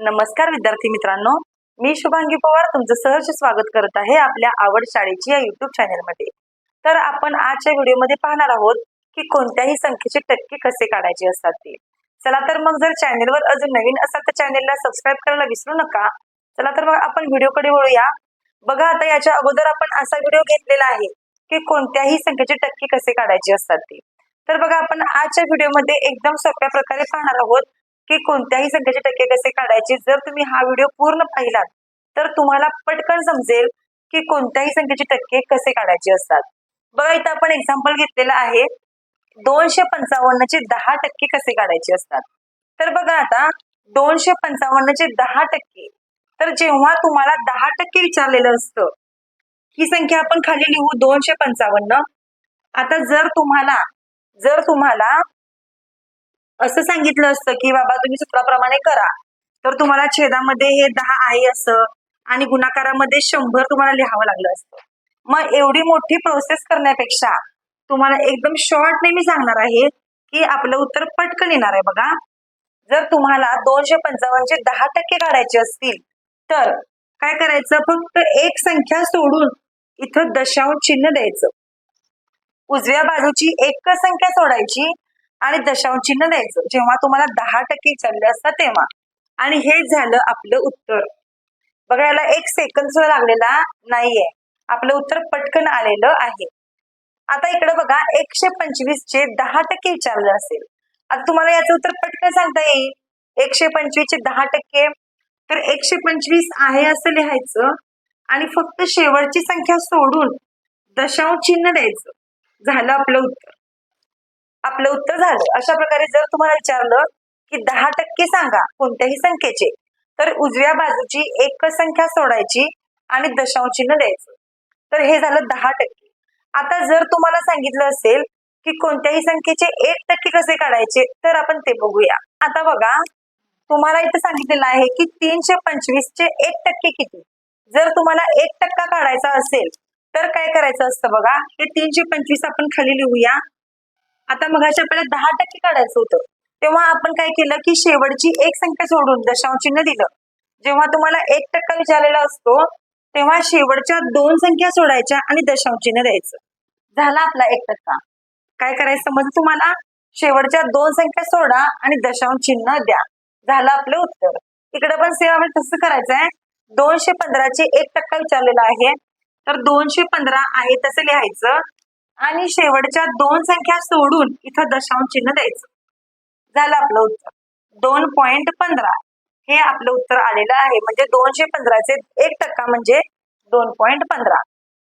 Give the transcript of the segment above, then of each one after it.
नमस्कार विद्यार्थी मित्रांनो. मी शुभांगी पवार तुमचं सहर्ष स्वागत करत आहे आपल्या आवड शाळेची या युट्यूब चॅनलमध्ये तर आपण आजच्या व्हिडिओमध्ये पाहणार आहोत की कोणत्याही संख्येचे टक्के कसे काढायचे असतात ते. चला तर मग जर चॅनेलवर अजून नवीन असाल तर चॅनेलला सबस्क्राईब करायला विसरू नका. चला तर मग आपण व्हिडिओकडे वळूया. बघा आता याच्या अगोदर आपण असा व्हिडिओ घेतलेला आहे की कोणत्याही संख्येचे टक्के कसे काढायचे असतात ते. तर बघा आपण आजच्या व्हिडिओमध्ये एकदम सोप्या प्रकारे पाहणार आहोत की कोणत्याही संख्येचे टक्के कसे काढायचे? जर तुम्ही हा व्हिडिओ पूर्ण पाहिलात तर तुम्हाला पटकन समजेल की कोणत्याही संख्येचे टक्के कसे काढायचे असतात. बघा इथं आपण एक्झाम्पल घेतलेलं आहे. दोनशे पंचावन्नचे दहा टक्के कसे काढायचे असतात? तर बघा आता दोनशे पंचावन्नचे दहा टक्के. तर जेव्हा तुम्हाला दहा टक्के विचारलेलं असतं ही संख्या आपण खाली लिहू दोनशे पंचावन्न. आता जर तुम्हाला जर तुम्हाला असं सांगितलं असतं की बाबा तुम्ही सूत्राप्रमाणे करा. तर तुम्हाला छेदामध्ये हे दहा आहे असं आणि गुणाकारामध्ये शंभर तुम्हाला लिहावं लागलं असतं. मग एवढी मोठी प्रोसेस करण्यापेक्षा तुम्हाला एकदम शॉर्ट मी सांगणार आहे की आपलं उत्तर पटकन येणार आहे बघा. जर तुम्हाला दोनशे पंचावन्नचे दहा टक्के काढायचे असतील तर काय करायचं? फक्त एक संख्या सोडून इथं दशांश चिन्ह द्यायचं. उजव्या बाजूची एकच संख्या सोडायची आणि दशांश चिन्ह द्यायचं. जेव्हा तुम्हाला दहा टक्के विचारले असतात तेव्हा. आणि हे झालं आपलं उत्तर. बघा याला एक सेकंद सुद्धा लागलेला नाहीये. आपलं उत्तर पटकन आलेलं आहे. आता इकडे बघा एकशे पंचवीस चे दहा टक्के विचारलं असेल. आता तुम्हाला याचं उत्तर पटकन सांगता येईल. एकशे पंचवीस चे दहा टक्के. तर एकशे पंचवीस आहे असं लिहायचं. आणि फक्त शेवटची संख्या सोडून दशांश चिन्ह द्यायचं. झालं आपलं उत्तर. आपलं उत्तर झालं. अशा प्रकारे जर तुम्हाला विचारलं की दहा टक्के सांगा कोणत्याही संख्येचे तर उजव्या बाजूची एक संख्या सोडायची आणि दशांश द्यायचं. तर हे झालं दहा टक्के. आता जर तुम्हाला सांगितलं असेल की कोणत्याही संख्येचे एक टक्के कसे काढायचे तर आपण ते बघूया. आता बघा तुम्हाला इथं सांगितलेलं आहे की तीनशे पंचवीसचे एक टक्के किती? जर तुम्हाला एक टक्का काढायचा असेल तर काय करायचं असतं बघा? हे तीनशे पंचवीस आपण खाली लिहूया. आता मग आपल्याला दहा टक्के काढायचं होतं. तेव्हा आपण काय केलं की शेवटची एक संख्या सोडून दशांश चिन्ह दिलं. जेव्हा तुम्हाला एक टक्का विचारलेला असतो तेव्हा शेवटच्या दोन संख्या सोडायच्या आणि दशांश चिन्ह द्यायचं. झाला आपला एक टक्का. काय करायचं म्हणजे तुम्हाला शेवटच्या दोन संख्या सोडा आणि दशांश चिन्ह द्या. झालं आपलं उत्तर. इकडे पण सेवा आपण तसं करायचं आहे दोनशे पंधराचे एक टक्का विचारलेला आहे. तर दोनशे पंधरा आहे तसं लिहायचं. आणि शेवटच्या दोन संख्या सोडून इथं दशांश चिन्ह द्यायचं. झालं आपलं उत्तर. दोन पॉइंट पंधरा. हे आपलं उत्तर आलेलं आहे. म्हणजे दोनशे पंधराचे एक टक्का म्हणजे दोन पॉइंट पंधरा.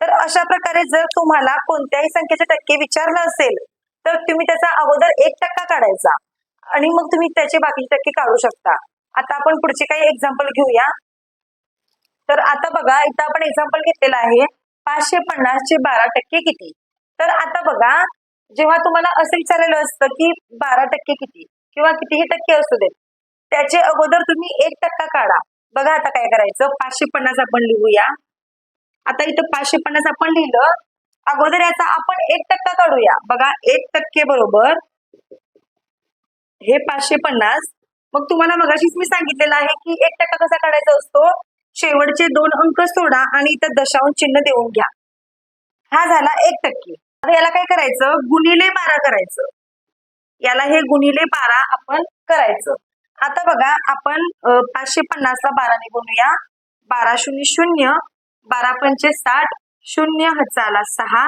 तर अशा प्रकारे जर तुम्हाला कोणत्याही संख्येचे टक्के विचारलं असेल तर तुम्ही त्याचा अगोदर एक टक्का काढायचा. आणि मग तुम्ही त्याचे बाकीचे टक्के काढू शकता. आता आपण पुढचे काही एक्झाम्पल घेऊया. तर आता बघा इथं आपण एक्झाम्पल घेतलेलं आहे. पाचशे पन्नासचे बारा टक्के किती? तर आता बघा जेव्हा तुम्हाला असं विचारलेलं असतं की बारा टक्के किती किंवा कितीही टक्के असू देत त्याचे अगोदर तुम्ही एक टक्का काढा. बघा आता काय करायचं पाचशे पन्नास आपण लिहूया. आता इथं पाचशे पन्नास आपण लिहिलं अगोदर याचा आपण एक टक्का काढूया. बघा एक टक्के बरोबर. हे पाचशे पन्नास. मग तुम्हाला मगाशीच मी सांगितलेलं आहे की एक टक्का कसा काढायचा असतो? शेवटचे दोन अंक सोडा आणि इथं दशांश चिन्ह देऊन घ्या. हा झाला एक टक्के. आता याला काय करायचं? गुणिले बारा करायचं. याला हे गुणिले बारा आपण करायचं. आता बघा आपण पाचशे पन्नासला बाराने गुणूया बारा शून्य शून्य बारा पंचे साठ शून्य हजाला सहा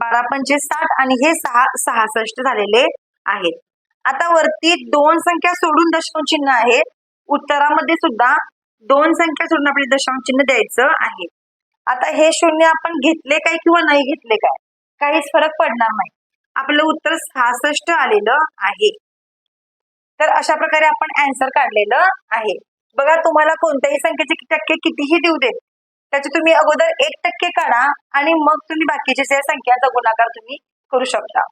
बारा पंचे साठ आणि हे सहा सहासष्ट झालेले आहेत. आता वरती दोन संख्या सोडून दशांश चिन्ह आहे. उत्तरामध्ये सुद्धा दोन संख्या सोडून आपली दशांश चिन्ह द्यायचं आहे. आता हे शून्य आपण घेतले काय किंवा नाही घेतले काय? काहीच फरक पडणार नाही. आपलं उत्तर सहासष्ट आलेलं आहे. तर अशा प्रकारे आपण अँसर काढलेलं आहे. बघा तुम्हाला कोणत्याही संख्येचे टक्के कितीही देऊ देत त्याचे तुम्ही अगोदर एक टक्के काढा आणि मग तुम्ही बाकीचे ज्या संख्याचा गुणाकार तुम्ही करू शकता.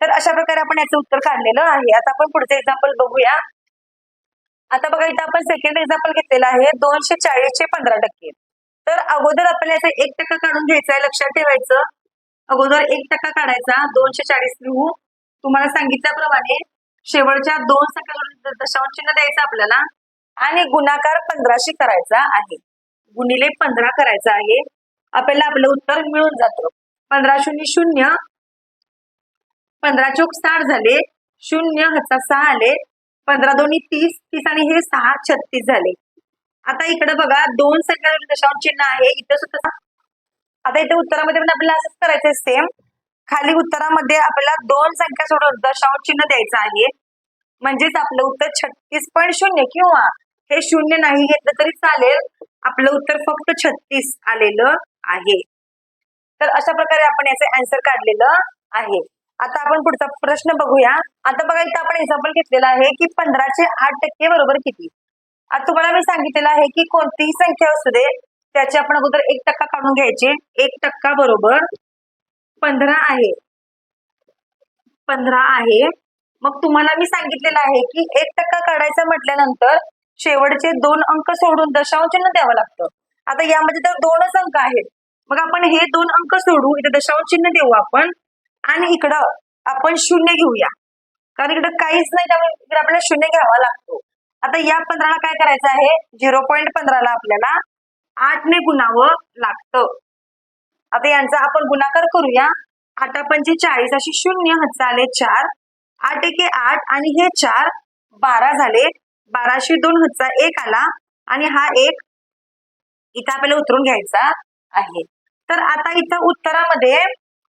तर अशा प्रकारे आपण याचं उत्तर काढलेलं आहे. आता आपण पुढचं एक्झाम्पल बघूया. आता बघा इथं आपण सेकंड एक्झाम्पल घेतलेलं आहे. दोनशे चाळीसचे पंधरा टक्के. तर अगोदर आपल्याला याचं एक टक्का काढून घ्यायचं आहे लक्षात ठेवायचं. अगोदर एक टक्का काढायचा दोनशे चाळीस लिहू. तुम्हाला सांगितल्याप्रमाणे शेवटच्या दोन संख्या दशांश चिन्ह द्यायचं आपल्याला आणि गुणाकार पंधराशे करायचा आहे. गुणिले पंधरा करायचा आहे. आपल्याला आपलं उत्तर मिळून जातं. पंधरा शून्य शून्य. पंधरा चौक साठ झाले. शून्य ह्याचा सहा आले. पंधरा दोन्ही तीस. तीस आणि हे सहा छत्तीस झाले. आता इकडे बघा दोन संख्या दशांश चिन्ह आहे. इथं सुद्धा आता इथे उत्तरामध्ये पण आपल्याला असंच करायचंय सेम खाली उत्तरामध्ये आपल्याला दोन संख्या सोडून दशांश चिन्ह द्यायचं आहे. म्हणजेच आपलं उत्तर छत्तीस पॉईंट शून्य किंवा हे शून्य नाही घेतलं तरी चालेल. आपलं उत्तर फक्त छत्तीस आलेलं आहे. तर अशा प्रकारे आपण याचं अँसर काढलेलं आहे. आता आपण पुढचा प्रश्न बघूया. आता बघा इथं आपण एक्झाम्पल घेतलेला आहे की पंधराचे आठ टक्के बरोबर किती? आता तुम्हाला मी सांगितलेलं आहे की कोणतीही संख्या असू दे त्याचे आपण अगोदर एक टक्का काढून घ्यायचे. एक टक्का बरोबर पंधरा आहे. पंधरा आहे. मग तुम्हाला मी सांगितलेलं आहे की एक टक्का काढायचा म्हटल्यानंतर शेवटचे दोन अंक सोडून दशांशनं चिन्ह द्यावं लागतं. आता यामध्ये तर दोनच अंक आहेत. मग आपण हे दोन अंक सोडू इथे दशांश चिन्ह देऊ आपण आणि इकडं आपण शून्य घेऊया. कारण इकडं काहीच नाही त्यामुळे इकडे आपल्याला शून्य घ्यावा लागतो. आता या पंधराला काय करायचं आहे? झिरो पॉईंट पंधराला आपल्याला आठने गुणावं लागतं. आता यांचा आपण गुणाकार करूया. आठ पंचे चाळीस अशी शून्य झाले चार आठ एके आठ आणि हे चार बारा झाले. बाराशे दोन हजार एक आला आणि हा एक इथं आपल्याला उतरून घ्यायचा आहे. तर आता इथं उत्तरामध्ये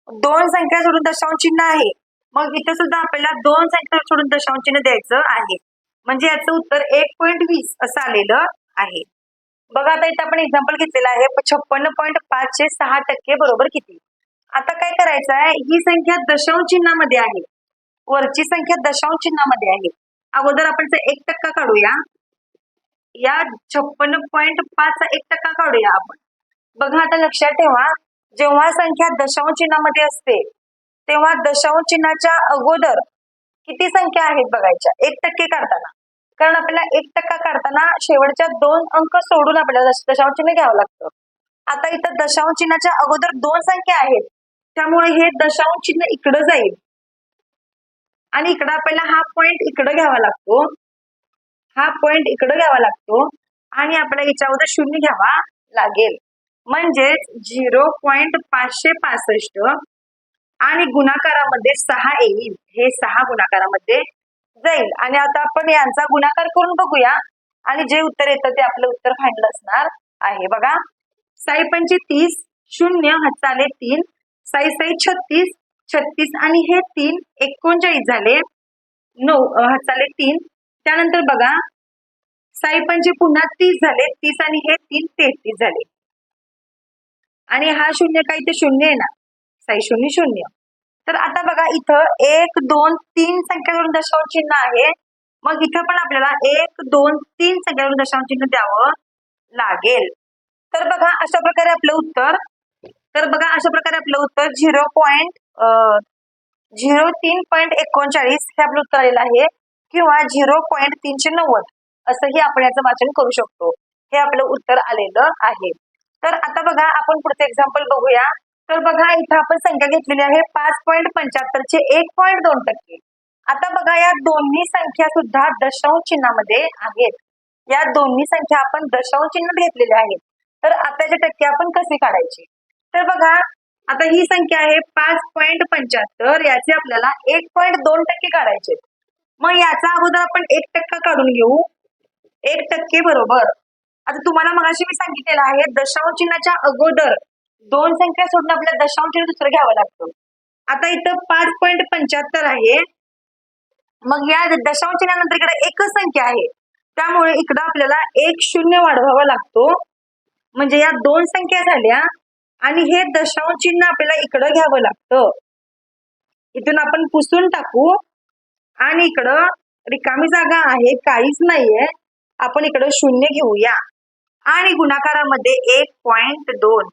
दोन संख्या सोडून दशांश चिन्ह आहे. मग इथं सुद्धा आपल्याला दोन संख्या सोडून दशांश चिन्ह द्यायचं आहे. म्हणजे याचं उत्तर एक पॉईंट वीस असं आलेलं आहे. बघा आता इथं आपण एक्झाम्पल घेतलेलं आहे. छप्पन्न पॉईंट पाच चे सहा टक्के बरोबर किती? आता काय करायचं आहे? ही संख्या दशांश चिन्हामध्ये आहे. वरची संख्या दशांश चिन्हामध्ये आहे. अगोदर आपण एक टक्का काढूया. या छप्पन्न पॉईंट पाचचा एक टक्का काढूया आपण. बघा आता लक्षात ठेवा. जेव्हा संख्या दशांश चिन्हामध्ये असते तेव्हा दशांश चिन्हाच्या अगोदर किती संख्या आहेत बघायच्या? एक टक्के काढताना. कारण आपल्याला एक टक्का काढताना शेवटच्या दोन अंक सोडून आपल्याला दशांश चिन्ह घ्यावं लागतं. आता इथं दशांश चिन्हाच्या अगोदर दोन संख्या आहेत. त्यामुळे हे दशांश चिन्ह इकडं जाईल. आणि इकडं आपल्याला हा पॉइंट इकडं घ्यावा लागतो. हा पॉइंट इकडं घ्यावा लागतो. आणि आपल्याला याच्या अगोदर शून्य घ्यावा लागेल. म्हणजेच झिरो पॉइंट पाचशे पासष्ट आणि गुणाकारामध्ये सहा येईल. हे सहा गुणाकारामध्ये जाईल. आणि आता आपण यांचा गुणाकार करून बघूया. आणि जे उत्तर येतं ते आपलं उत्तर फायनल असणार आहे. बघा. साई पंचे तीस शून्य हाताले तीन. साई साई छत्तीस छत्तीस आणि हे तीन एकोणचाळीस झाले. नऊ हाताले तीन. त्यानंतर बघा. साई पंचे पुन्हा तीस झाले. तीस आणि हे तीन तेहतीस झाले. आणि हा शून्य काही ते शून्य आहे ना साई शून्य शून्य. तर आता बघा इथं एक दोन तीन संख्यावरून दशांश चिन्ह आहे. मग इथं पण आपल्याला एक दोन तीन संख्यावरून दशांश चिन्ह द्यावं लागेल. तर बघा अशा प्रकारे आपलं उत्तर. तर बघा अशा प्रकारे आपलं उत्तर झिरो पॉईंट झिरो तीन पॉईंट एकोणचाळीस हे आपलं उत्तर आलेलं आहे. किंवा झिरो पॉईंट तीनशे नव्वद असंही आपण याचं वाचन करू शकतो. हे आपलं उत्तर आलेलं आहे. तर आता बघा आपण पुढचं एक्झाम्पल बघूया. तर बघा इथं आपण संख्या घेतलेली आहे पाच पॉईंट पंच्याहत्तरचे एक पॉईंट दोन टक्के. आता बघा या दोन्ही संख्या सुद्धा दशांश चिन्हामध्ये आहेत. या दोन्ही संख्या आपण दशांश चिन्हात घेतलेल्या आहेत. तर आताचे टक्के आपण कसे काढायचे? तर बघा आता ही संख्या आहे पाच पॉईंट पंच्याहत्तर. याचे आपल्याला एक पॉईंट दोन टक्के काढायचे मग याचा अगोदर आपण एक टक्का काढून घेऊ. एक टक्के बरोबर. आता तुम्हाला मगाशी मी सांगितलेलं आहे दशांश चिन्हाच्या अगोदर दोन संख्या सोडून आपल्याला दशांश दुसरं घ्यावं लागतं. आता इथं पाच पॉईंट पंच्याहत्तर आहे. मग या दशांश इकडे एकच संख्या आहे. त्यामुळे इकडं आपल्याला एक शून्य वाढवावा लागतो. म्हणजे या दोन संख्या झाल्या आणि हे दशांश चिन्ह आपल्याला इकडं घ्यावं लागतं. इथून आपण पुसून टाकू. आणि इकडं रिकामी जागा आहे काहीच नाहीये. आपण इकडं शून्य घेऊया. आणि गुणाकारामध्ये एक पॉइंट दोन.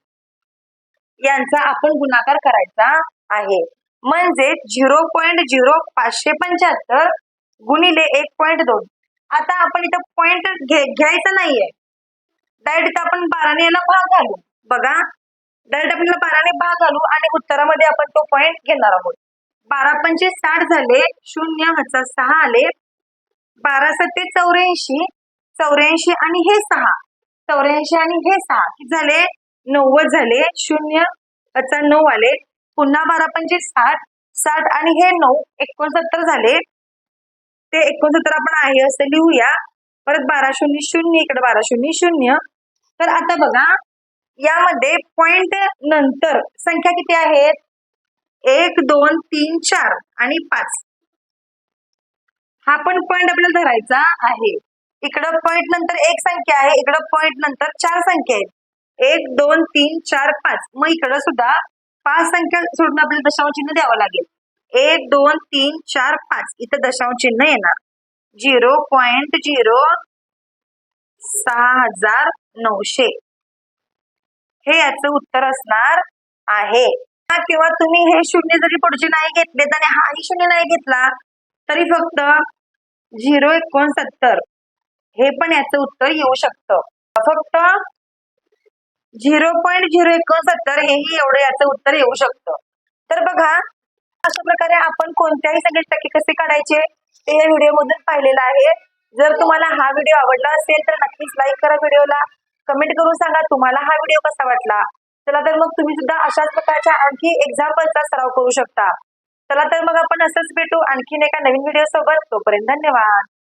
यांचा आपण गुणाकार करायचा आहे. म्हणजे झिरो पॉईंट झिरो पाचशे पंच्याहत्तर गुणिले एक पॉईंट दोन. आता आपण इथं पॉईंट घ्यायचं नाहीये. डायरेक्ट इथं आपण बाराने याला भाग घालू. बघा. डायरेक्ट आपल्याला बाराने भाग घालू आणि उत्तरामध्ये आपण तो पॉईंट घेणार आहोत. बारा पंचे साठ झाले शून्य हजार सहा आले. बारा सत्ते चौऱ्याऐंशी चौऱ्याऐंशी आणि हे सहा. चौऱ्याऐंशी आणि हे सहा. झाले? नव्वद झाले शून्य अच्छा नऊ आले. पुन्हा बारा पंचे साठ साठ आणि हे नऊ एकोणसत्तर झाले. ते एकोणसत्तर आपण आहे असं लिहूया. परत बारा शून्य शून्य इकडे बारा शून्य शून्य. तर आता बघा यामध्ये पॉइंट नंतर संख्या किती आहेत? एक दोन तीन चार आणि पाच. हा पण पॉइंट आपल्याला धरायचा आहे. इकडं पॉइंट नंतर एक संख्या आहे इकडं पॉइंट नंतर चार संख्या आहेत. एक दोन तीन चार पाच. मग इकडं सुद्धा पाच संख्या सोडून आपल्याला दशांश चिन्ह द्यावं लागेल. एक दोन तीन चार पाच. इथं दशांश चिन्ह येणार. झिरो पॉइंट झिरो सहा हजार नऊशे. हे याचं उत्तर असणार आहे. किंवा तुम्ही हे शून्य जरी पुढचे नाही घेतले आणि हाही शून्य नाही घेतला तरी फक्त झिरो एकोणसत्तर. हे पण याचं उत्तर येऊ शकतं. फक्त झिरो पॉईंट झिरो एकोणसत्तर हेही एवढं याचं उत्तर येऊ शकतं. तर बघा अशा प्रकारे आपण कोणत्याही सगळे टक्के कसे काढायचे ते या व्हिडिओ मधून पाहिलेलं आहे. जर तुम्हाला हा व्हिडिओ आवडला असेल तर नक्कीच लाईक करा व्हिडिओला. कमेंट करून सांगा तुम्हाला हा व्हिडिओ कसा वाटला. चला तर मग तुम्ही सुद्धा अशाच प्रकारच्या आणखी एक्झाम्पलचा सराव करू शकता. चला तर मग आपण असंच भेटू आणखीन एका नवीन व्हिडिओ सोबत तोपर्यंत धन्यवाद.